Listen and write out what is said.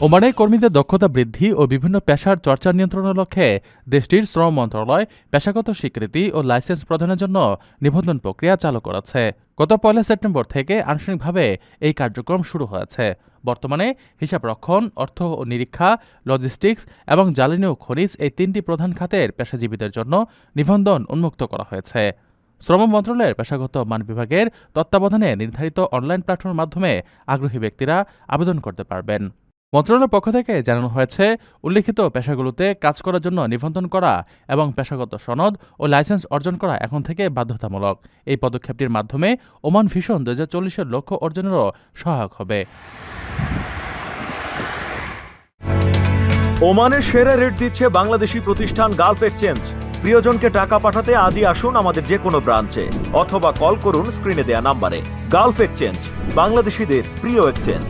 ওমানে কর্মীদের দক্ষতা বৃদ্ধি ও বিভিন্ন পেশার চর্চা নিয়ন্ত্রণের লক্ষ্যে দেশটির শ্রম মন্ত্রণালয় পেশাগত স্বীকৃতি ও লাইসেন্স প্রদানের জন্য নিবন্ধন প্রক্রিয়া চালু করেছে। গত পয়লা সেপ্টেম্বর থেকে আনুষ্ঠানিকভাবে এই কার্যক্রম শুরু হয়েছে। বর্তমানে হিসাবরক্ষণ অর্থ ও নিরীক্ষা, লজিস্টিক্স এবং জ্বালানি ও খনিজ এই তিনটি প্রধান খাতের পেশাজীবীদের জন্য নিবন্ধন উন্মুক্ত করা হয়েছে। শ্রম মন্ত্রণালয়ের পেশাগত মান বিভাগের তত্ত্বাবধানে নির্ধারিত অনলাইন প্ল্যাটফর্মের মাধ্যমে আগ্রহী ব্যক্তিরা আবেদন করতে পারবেন। মন্ত্রণালয়ের পক্ষ থেকে জানানো হয়েছে, উল্লিখিত পেশাগুলোতে কাজ করার জন্য নিবন্ধন করা এবং পেশাগত সনদ ও লাইসেন্স অর্জন করা এখন থেকে বাধ্যতামূলক। এই পদক্ষেপটির মাধ্যমে ওমান ভিশন দু হাজার লক্ষ্য অর্জনেরও সহায়ক হবে। ওমানের সেরা রেট দিচ্ছে বাংলাদেশি প্রতিষ্ঠান গালফ এক্সচেঞ্জ। প্রিয়জনকে টাকা পাঠাতে আজই আসুন আমাদের যে কোনো ব্রাঞ্চে, অথবা কল করুন স্ক্রিনে দেয়া নাম্বারে। গালফ এক্সচেঞ্জ, বাংলাদেশিদের প্রিয় এক্সচেঞ্জ।